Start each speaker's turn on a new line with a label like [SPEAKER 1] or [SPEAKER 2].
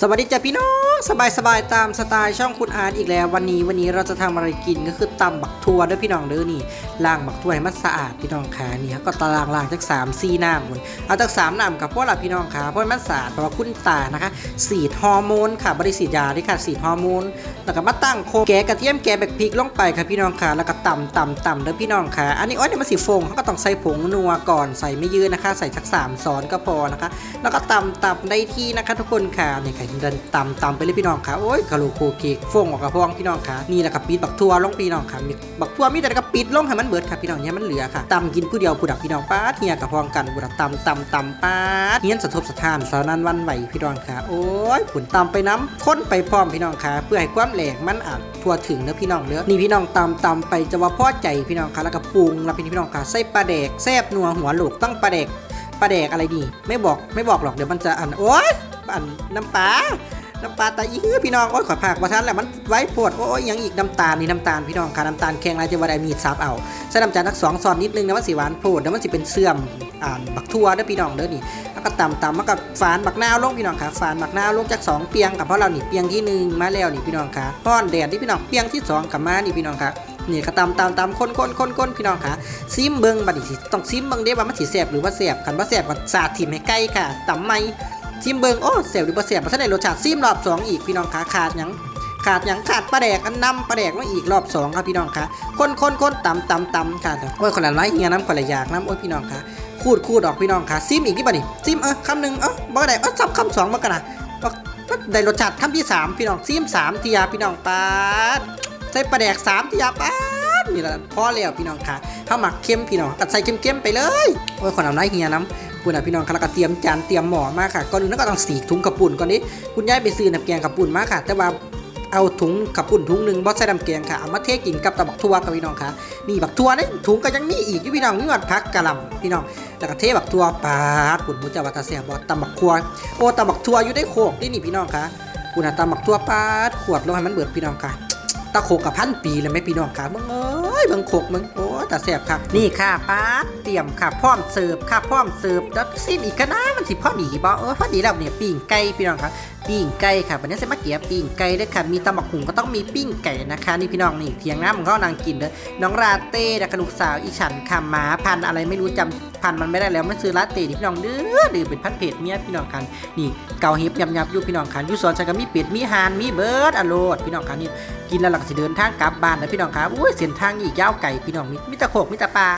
[SPEAKER 1] สวัสดีจ้ะพี่น้องสบายสบายตามสไตล์ช่องคุณอาร์ตอีกแล้ววันนี้วันนี้เราจะทำอะไรกินก็คือตำบักทั่วด้อพี่น้องเด้อนี่ล้างบักทั่วให้มันสะอาดพี่น้องขานี่ครับก็ตารางล้างจากสามสี่น้ำคนเอาจากสามน้ำกับพวกเราพี่น้องขาเพราะมันสะอาดเพราะว่าคุณตานะคะสีดฮอร์โมนค่ะบริสีดยาด้วยค่ะสีดฮอร์โมนแล้วก็มาตั้งโคแกะกระเทียมแกะแบบพริกลงไปค่ะพี่น้องขาแล้วก็ตำตำตำเด้อพี่น้องขาอันนี้อ้อยเนี่ยมันสีฟงเขาก็ต้องใส่ผงนัวก่อนใส่ไม่เยอะนะคะ ใส่สักสามช้อนก็พอนะคะ แล้วก็ตำตำได้ที่นะคะ ทุกคนค่ะนี่ค่ะเดินตำตำไปเลยพี่น้องค่ะโอ้ยกะโหลกโคเกกฟงออกกระพองพี่น้องค่ะนี่แหละครับปิดบักทัวลงพี่น้องค่ะมีบักทัวมีแต่กระปิดลงให้มันเบิดค่ะพี่น้องเนี่ยมันเหลือค่ะตำกินผู้เดียวผู้ดับพี่น้องป้าเฮียกระพองกันผู้ดับตำตำตำป้าเฮียนสะทบสะท้านสานันวันไหวพี่น้องค่ะโอ้ยผุนตำไปน้ำค้นไปพร้อมพี่น้องค่ะเพื่อให้ความแหลกมันอาจทั่วถึงเนื้อพี่น้องเนื้อนี่พี่น้องตำตำไปจะว่าพอใจพี่น้องค่ะแล้วก็ปรุงแล้วพี่น้องค่ะใส่ปลาแดกแซบนัวหัวโหลกต้องปลาแดกปลาแดกอะไรดี ไม่บอกไม่บอกหรอกเดี๋ยวมันจะอันโอ๊ย อันน้ำปลาน้ำปลาตาอีพี่น้องโอ้ยขอผักว่าทันแหละมันไว้ปวดโอ้ยยังอีกน้ำตาลนี่น้ำตาลพี่น้องค่ะน้ำตาลแข็งอะไรจะว่าได้มีดซับเอาใส่น้ำตาลทักสองซอนนิดนึงนะมันสีหวานโพดแล้วมันสิเป็นเสื่อมอ่านบักทั่วเด้อพี่น้องเด้อนี่แล้วก็ตำตำมันกับฝานบักนาวลงพี่น้องค่ะฝานบักนาวลงจากสองเปียงกับเพราะเรานี่เปียงที่หนึ่งมาแล้วนี่พี่น้องค่ะป้อนแดดที่พี่น้องเปียงที่สองกับมานี่พี่น้องค่ะนี่ก็ตำตำตำคนคนคนคนพี่น้องค่ะซิมเบิงบัดนี้ต้องซิมเบิงเด้ว่ามันสิแสบหรือว่าแสบคันว่าแสบก็สาดถิ่มให้ใกล้ค่ะตำไม่ ซิมเบิงโอ้แสบหรือว่าแสบเพราะฉะนั้นรสชาติซิมรอบสองอีกพี่น้องคะขาดยังขาดยังขาดปลาแดกอันนำปลาแดกมาอีกรอบสองครับพี่น้องคะคนคนคนตำตำตำค่ะโอ้ยคนละไรเฮียน้ำคนละอยากน้ำโอ้ยพี่น้องคะคูดคูดออกพี่น้องคะซิมอีกที่บ่นี่ซิมเออคำหนึ่งเออบ่ได้เออซับคำสองมากันนะบ่ได้รสชาติคำที่สามพี่น้องซิมสามทียาพี่น้องปาดใส่ปลาแดกสามทียาปาดนี่แหละพอแล้วพี่น้องค่ะข้าวหมักเค็มพี่น้องตัดใส่เค็มๆไปเลยโอ้ยคนเอาไรเฮียน้ำ คุณอะพี่น้องคล้วก็เตรียมจานเตรียมหม้อมาค่ะก่อนอื่นก็ต้องสีถุงกระปุ่นก่อนนี้คุณยายไปซื้อน้ำแกงกระปุ่นมาค่ะ แต่ว่าเอาถุงกระปุ่นถุงหนึ่งบอสใส่น้ำแกงค่ะเอามาเทกินกับตะบักทั่วกับพี่น้องค่ะนี่บักทั่วนี่ถุงก็ยังมีอีกอยู่พี่น้องนี่วัดพักกะหล่ำพี่น้องแล้วก็เทบักทั่วปาดปุ่นมุจาวัตาเสียบอตำบักทั่วโอ้ตำบักทั่วอยู่ได้โคกนี่นี่พี่น้องค่ะคุณอะตำบักทั่วปาดขวดลงให้มันเบิดพี่น้องค่ะตะโขกกับพันปีเลยไหมพี่น้องค่ะมึงเอ้ยมึงโขกมึงโอ้ แต่แสบครับนี่ค่ะป้าเตรียมค่ะพร้อมเสิร์ฟค่ะพร้อมเสิร์ฟแล้วซิมอีกก็นะมันสิพอดีบ่เออพอดีแล้วเนี่ยปิ้งไก่พี่น้องค่ะ ปิ้งไก่ค่ะวันนี้เสมาเกียปิ้งไก่ด้วยค่ะมีตำบักหุ่งก็ต้องมีปิ้งไก่นะคะนี่พี่น้องนี่เทียงน้ำมันก็นางกินเลยน้องราเต้และกระลูกสาวอีฉันค่ะหมาพันอะไรไม่รู้จำพันมันไม่ได้แล้วมันซื้อลาเต้นี่พี่น้องเด้อดื้อเป็นพันเพจเมียพี่น้องกันนี่เกาเห็บยับยับอยู่พี่น้องค่ะอยู่สวนฉันก็มีเป็ดมีห่านมีเบิร์ดอโลดพี่น้องค่ะนี่กินแล้วเราก็จะเดินทางกลับบ้านนะพี่น้องครับอุ้ยเส้นทางนี่ยาวไก่พี่น้องมีมิตรโขกมิตรปลา